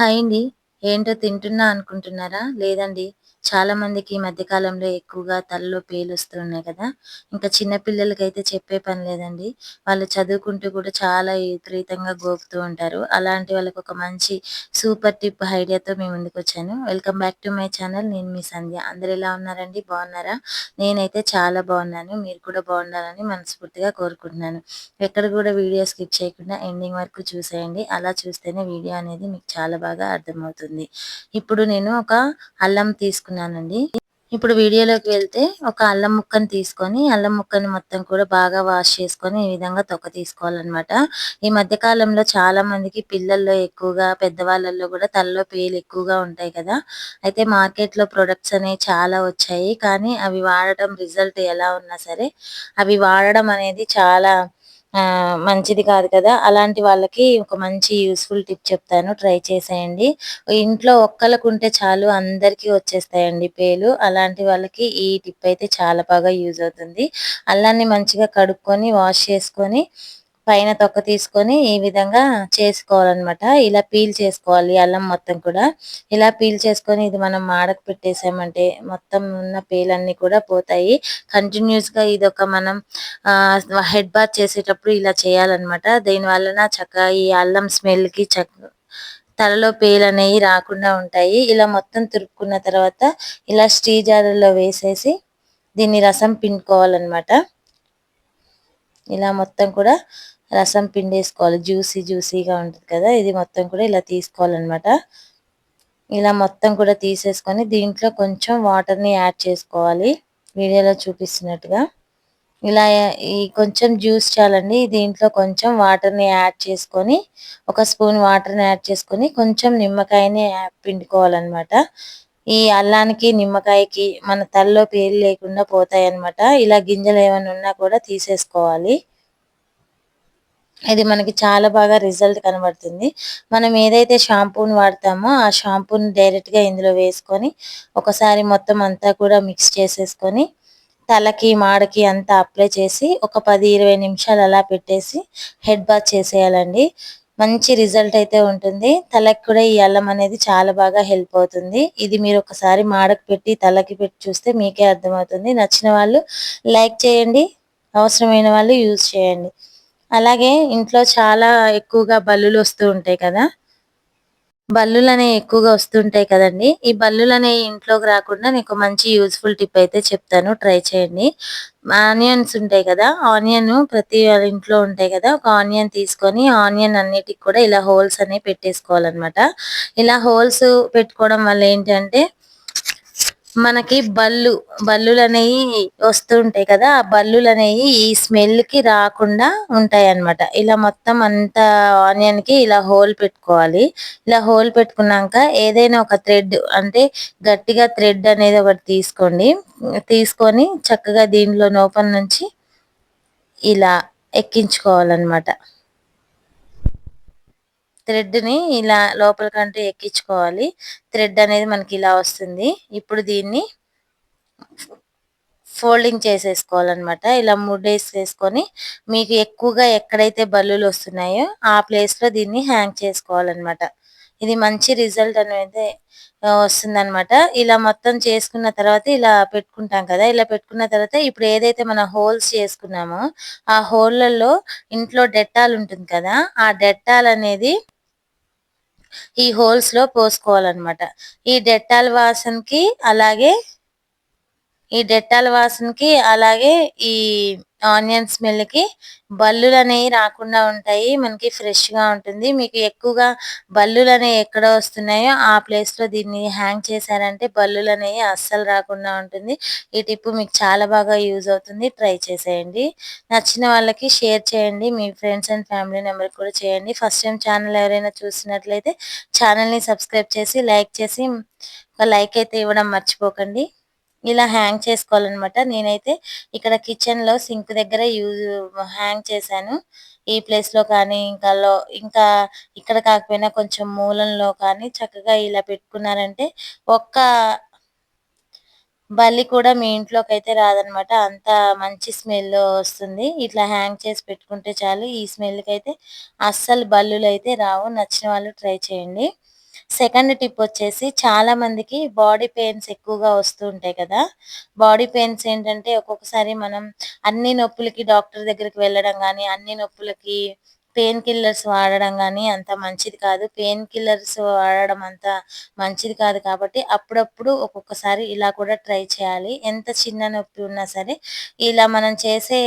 Hi అండి. ఏంటో తింటున్నా అనుకుంటున్నారా? లేదండి. చాలా మందికి ఈ మధ్య కాలంలో ఎక్కువగా తలలో పేలు వస్తున్నాయి కదా. ఇంకా చిన్న పిల్లలకైతే చెప్పే పని లేదండి. వాళ్ళు చదువుకుంటూ కూడా చాలా విపరీతంగా గోపుతూ ఉంటారు. అలాంటి వాళ్ళకి ఒక మంచి సూపర్ టిప్ ఐడియాతో మేము ముందుకు వచ్చాను. Welcome back to my channel. నేను మీ సంధ్య. అందరు ఎలా ఉన్నారండి? బాగున్నారా? నేనైతే చాలా బాగున్నాను. మీరు కూడా బాగుండాలని మనస్ఫూర్తిగా కోరుకుంటున్నాను. ఎక్కడ కూడా వీడియో స్కిప్ చేయకుండా ఎండింగ్ వరకు చూసేయండి. అలా చూస్తేనే వీడియో అనేది మీకు చాలా బాగా అర్థమవుతుంది. ఇప్పుడు నేను ఒక అల్లం తీసుకు తీసుకున్నానండి. ఇప్పుడు వీడియోలోకి వెళ్తే ఒక అల్లం ముక్కను తీసుకొని అల్లం ముక్కని మొత్తం కూడా బాగా వాష్ చేసుకొని ఈ విధంగా తొక్క తీసుకోవాలన్నమాట. ఈ మధ్య కాలంలో చాలా మందికి పిల్లల్లో ఎక్కువగా పెద్దవాళ్ళల్లో కూడా తలలో పేలు ఎక్కువగా ఉంటాయి కదా. అయితే మార్కెట్లో ప్రొడక్ట్స్ అనేవి చాలా వచ్చాయి. కానీ అవి వాడటం రిజల్ట్ ఎలా ఉన్నా సరే అవి వాడడం అనేది చాలా మంచిది కాదు కదా. అలాంటి వాళ్ళకి ఒక మంచి యూస్ఫుల్ టిప్ చెప్తాను. ట్రై చేసేయండి. ఇంట్లో ఒక్కలకు ఉంటే చాలు అందరికీ వచ్చేస్తాయండి పేలు. అలాంటి వాళ్ళకి ఈ టిప్ అయితే చాలా బాగా యూజ్ అవుతుంది. అల్లాన్ని మంచిగా కడుక్కొని వాష్ చేసుకొని పైన తొక్క తీసుకొని ఈ విధంగా చేసుకోవాలన్నమాట. ఇలా పీల్ చేసుకోవాలి అల్లం మొత్తం కూడా. ఇలా పీల్ చేసుకొని ఇది మనం మాడకు పెట్టేసామంటే మొత్తం ఉన్న పేలన్నీ కూడా పోతాయి. కంటిన్యూస్గా ఇది ఒక మనం హెడ్ బాత్ చేసేటప్పుడు ఇలా చేయాలన్నమాట. దీని వలన చక్కగా ఈ అల్లం స్మెల్కి చక్క తలలో పేలు అనేవి రాకుండా ఉంటాయి. ఇలా మొత్తం తురుక్కున్న తర్వాత ఇలా స్టీ జార్లో వేసేసి దీన్ని రసం పిండుకోవాలన్నమాట. ఇలా మొత్తం కూడా రసం పిండేసుకోవాలి. జ్యూసీ జ్యూసీగా ఉంటుంది కదా ఇది మొత్తం కూడా ఇలా తీసుకోవాలన్నమాట. ఇలా మొత్తం కూడా తీసేసుకొని దీంట్లో కొంచెం వాటర్ని యాడ్ చేసుకోవాలి. వీడియోలో చూపిస్తున్నట్టుగా. ఇలా ఈ కొంచెం జ్యూస్ చాలండి దీంట్లో కొంచెం వాటర్ని యాడ్ చేసుకొని ఒక స్పూన్ వాటర్ని యాడ్ చేసుకొని కొంచెం నిమ్మకాయని పిండుకోవాలన్నమాట. ఈ అల్లానికి నిమ్మకాయకి మన తలలో పేరు లేకుండా పోతాయి అన్నమాట ఇలా గింజలు ఏమైనా ఉన్నా కూడా తీసేసుకోవాలి. ఇది మనకి చాలా బాగా రిజల్ట్ కనబడుతుంది. మనం ఏదైతే షాంపూని వాడతామో ఆ షాంపూని డైరెక్ట్గా ఇందులో వేసుకొని ఒకసారి మొత్తం అంతా కూడా మిక్స్ చేసేసుకొని తలకి మాడకి అంతా అప్లై చేసి ఒక పది ఇరవై నిమిషాలు అలా పెట్టేసి హెడ్ బాత్ చేసేయాలండి. మంచి రిజల్ట్ అయితే ఉంటుంది. తలకి కూడా ఈ అల్లం అనేది చాలా బాగా హెల్ప్ అవుతుంది. ఇది మీరు ఒకసారి మాడకు పెట్టి తలకి పెట్టి చూస్తే మీకే అర్థమవుతుంది. నచ్చిన వాళ్ళు లైక్ చేయండి. అవసరమైన వాళ్ళు యూజ్ చేయండి. అలాగే ఇంట్లో చాలా ఎక్కువగా బల్లులు వస్తూ ఉంటాయి కదా బల్లులు అనేవి ఎక్కువగా వస్తుంటాయి కదండి. ఈ బల్లులు అనేవి ఇంట్లోకి రాకుండా నీకు మంచి యూజ్ఫుల్ టిప్ అయితే చెప్తాను. ట్రై చేయండి. ఆనియన్స్ ఉంటాయి కదా ఆనియన్ ప్రతి ఇంట్లో ఉంటాయి కదా ఒక ఆనియన్ తీసుకొని ఆనియన్ అన్నిటికి కూడా ఇలా హోల్స్ అనేవి పెట్టేసుకోవాలన్నమాట. ఇలా హోల్స్ పెట్టుకోవడం వల్ల ఏంటంటే మనకి బల్లు బల్లులు అనేవి వస్తుంటాయి కదా ఆ బల్లులు అనేవి ఈ స్మెల్కి రాకుండా ఉంటాయి అన్నమాట ఇలా మొత్తం అంతా ఆనియన్కి ఇలా హోల్ పెట్టుకోవాలి. ఇలా హోల్ పెట్టుకున్నాక ఏదైనా ఒక థ్రెడ్ అంటే గట్టిగా థ్రెడ్ అనేది ఒకటి తీసుకోండి. తీసుకొని చక్కగా దీంట్లో నోపం నుంచి ఇలా ఎక్కించుకోవాలన్నమాట. థ్రెడ్ని ఇలా ఇలా కంటే ఎక్కించుకోవాలి. థ్రెడ్ అనేది మనకి ఇలా వస్తుంది. ఇప్పుడు దీన్ని ఫోల్డింగ్ చేసేసుకోవాలన్నమాట. ఇలా వేసుకొని మీకు ఎక్కువగా ఎక్కడైతే బల్లులు వస్తున్నాయో ఆ ప్లేస్లో దీన్ని హ్యాంగ్ చేసుకోవాలన్నమాట. ఇది మంచి రిజల్ట్ అనేది వస్తుందన్నమాట. ఇలా మొత్తం చేసుకున్న తర్వాత ఇలా పెట్టుకుంటాం కదా ఇలా పెట్టుకున్న తర్వాత ఇప్పుడు ఏదైతే మనం హోల్స్ చేసుకున్నామో ఆ హోల్లలో ఇంట్లో డెట్టాల్ ఉంటుంది కదా ఆ డెట్టాల్ అనేది ఈ హోల్స్లో పోసుకోవాలన్నమాట. ఈ డెట్టాల్ వాసనకి అలాగే ఈ డెట్టాల్ వాసనకి అలాగే ఈ ఆనియన్ స్మెల్కి బల్లులు అనేవి రాకుండా ఉంటాయి. మనకి ఫ్రెష్గా ఉంటుంది. మీకు ఎక్కువగా బల్లులు అనేవి ఎక్కడ వస్తున్నాయో ఆ ప్లేస్లో దీన్ని హ్యాంగ్ చేశారంటే బల్లులు అనేవి అస్సలు రాకుండా ఉంటుంది. ఈ టిప్ మీకు చాలా బాగా యూజ్ అవుతుంది. ట్రై చేసేయండి. నచ్చిన వాళ్ళకి షేర్ చేయండి. మీ ఫ్రెండ్స్ అండ్ ఫ్యామిలీ మెంబర్కి కూడా చేయండి. ఫస్ట్ టైం ఛానల్ ఎవరైనా చూసినట్లయితే ఛానల్ని సబ్స్క్రైబ్ చేసి లైక్ చేసి ఒక లైక్ అయితే ఇవ్వడం మర్చిపోకండి. ఇలా హ్యాంగ్ చేసుకోవాలన్నమాట. నేనైతే ఇక్కడ కిచెన్లో సింక్ దగ్గర యూజ్ హ్యాంగ్ చేశాను. ఈ ప్లేస్లో కానీ ఇంకా లో ఇంకా ఇక్కడ కాకపోయినా కొంచెం మూలంలో కానీ చక్కగా ఇలా పెట్టుకున్నారంటే ఒక్క బల్లి కూడా మీ ఇంట్లోకి అయితే రాదనమాట అంత మంచి స్మెల్ వస్తుంది. ఇట్లా హ్యాంగ్ చేసి పెట్టుకుంటే చాలు. ఈ స్మెల్కి అయితే అస్సలు బల్లులు అయితే రావు. నచ్చిన వాళ్ళు ట్రై చేయండి. సెకండ్ టిప్ వచ్చేసి చాలా మందికి బాడీ పెయిన్స్ ఎక్కువగా వస్తూ ఉంటాయి కదా. బాడీ పెయిన్స్ ఏంటంటే ఒక్కొక్కసారి మనం అన్ని నొప్పులకి డాక్టర్ దగ్గరికి వెళ్ళడం కానీ అన్ని నొప్పులకి పెయిన్ కిల్లర్స్ వాడడం కానీ అంత మంచిది కాదు. పెయిన్ కిల్లర్స్ వాడడం అంత మంచిది కాదు కాబట్టి అప్పుడప్పుడు ఒక్కొక్కసారి ఇలా కూడా ట్రై చేయాలి. ఎంత చిన్న నొప్పి ఉన్నా సరే ఇలా మనం చేసే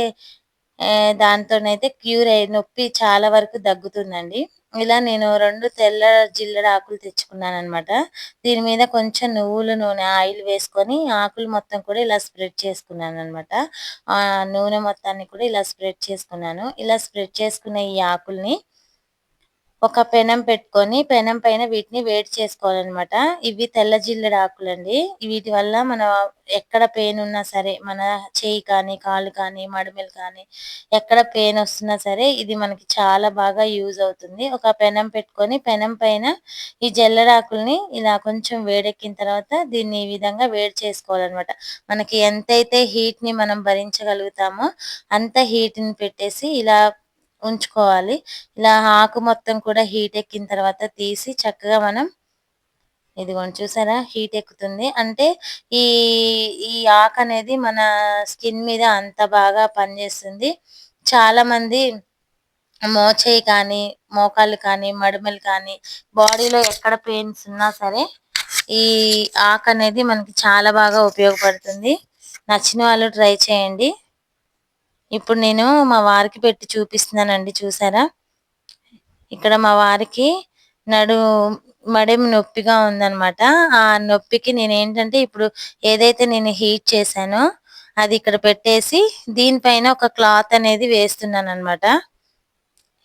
దాంతోనైతే క్యూర్ అయ్యే నొప్పి చాలా వరకు తగ్గుతుందండి. ఇలా నేను రెండు తెల్ల జిల్లెడ ఆకులు తెచ్చుకున్నాను అనమాట దీని మీద కొంచెం నువ్వుల నూనె ఆయిల్ వేసుకొని ఆకులు మొత్తం కూడా ఇలా స్ప్రెడ్ చేసుకున్నాను అనమాట ఆ నూనె మొత్తాన్ని కూడా ఇలా స్ప్రెడ్ చేసుకున్నాను. ఇలా స్ప్రెడ్ చేసుకున్న ఈ ఆకుల్ని ఒక పెనం పెట్టుకొని పెనం పైన వీటిని వేడి చేసుకోవాలన్నమాట. ఇవి తెల్ల జిల్లెడ ఆకులండి. వీటి వల్ల మన ఎక్కడ పెయిన్ ఉన్నా సరే మన చేయి కానీ కాళ్ళు కానీ మడుమలు కానీ ఎక్కడ పెయిన్ వస్తున్నా సరే ఇది మనకి చాలా బాగా యూజ్ అవుతుంది. ఒక పెనం పెట్టుకొని పెనం పైన ఈ జల్లెడాకుల్ని ఇలా కొంచెం వేడెక్కిన తర్వాత దీన్ని ఈ విధంగా వేడి చేసుకోవాలన్నమాట. మనకి ఎంతైతే హీట్ని మనం భరించగలుగుతామో అంత హీట్ని పెట్టేసి ఇలా ఉంచుకోవాలి. ఇలా ఆకు మొత్తం కూడా హీట్ ఎక్కిన తర్వాత తీసి చక్కగా మనం ఇదిగోండి చూసారా? హీట్ ఎక్కుతుంది. అంటే ఈ ఈ ఆకు అనేది మన స్కిన్ మీద అంత బాగా పనిచేస్తుంది. చాలా మంది మోచేయి కానీ మోకాళ్ళు కానీ మడుమలు కానీ బాడీలో ఎక్కడ పెయిన్స్ ఉన్నా సరే ఈ ఆకు అనేది మనకి చాలా బాగా ఉపయోగపడుతుంది. నచ్చిన వాళ్ళు ట్రై చేయండి. ఇప్పుడు నేను మా వారికి పెట్టి చూపిస్తున్నానండి చూసారా? ఇక్కడ మా వారికి నడు మడెం నొప్పిగా ఉందన్నమాట. ఆ నొప్పికి నేను ఏంటంటే ఇప్పుడు ఏదైతే నేను హీట్ చేశానో అది ఇక్కడ పెట్టేసి దీనిపైన ఒక క్లాత్ అనేది వేస్తున్నాను అనమాట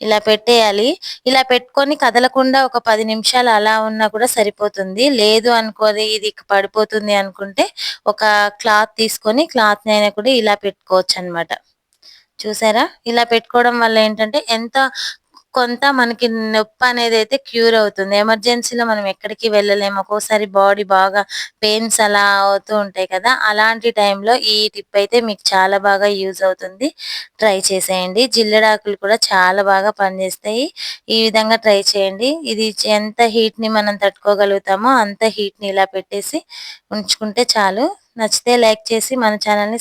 ఇలా పెట్టేయాలి. ఇలా పెట్టుకొని కదలకుండా ఒక పది నిమిషాలు అలా ఉన్నా కూడా సరిపోతుంది. లేదు అనుకోది ఇది పడిపోతుంది అనుకుంటే ఒక క్లాత్ తీసుకొని క్లాత్ అయినా కూడా ఇలా పెట్టుకోవచ్చు అనమాట చూసారా? ఇలా పెట్టుకోవడం వల్ల ఏంటంటే ఎంత కొంత మనకి నొప్పి అనేది అయితే క్యూర్ అవుతుంది. ఎమర్జెన్సీలో మనం ఎక్కడికి వెళ్ళలేము. ఒక్కోసారి బాడీ బాగా పెయిన్స్ అలా అవుతూ ఉంటాయి కదా. అలాంటి టైంలో ఈ టిప్ అయితే మీకు చాలా బాగా యూజ్ అవుతుంది. ట్రై చేసేయండి. జిల్లెడాకులు కూడా చాలా బాగా పనిచేస్తాయి. ఈ విధంగా ట్రై చేయండి. ఇది ఎంత హీట్ని మనం తట్టుకోగలుగుతామో అంత హీట్ని ఇలా పెట్టేసి ఉంచుకుంటే చాలు. నచ్చితే లైక్ చేసి మన ఛానల్ని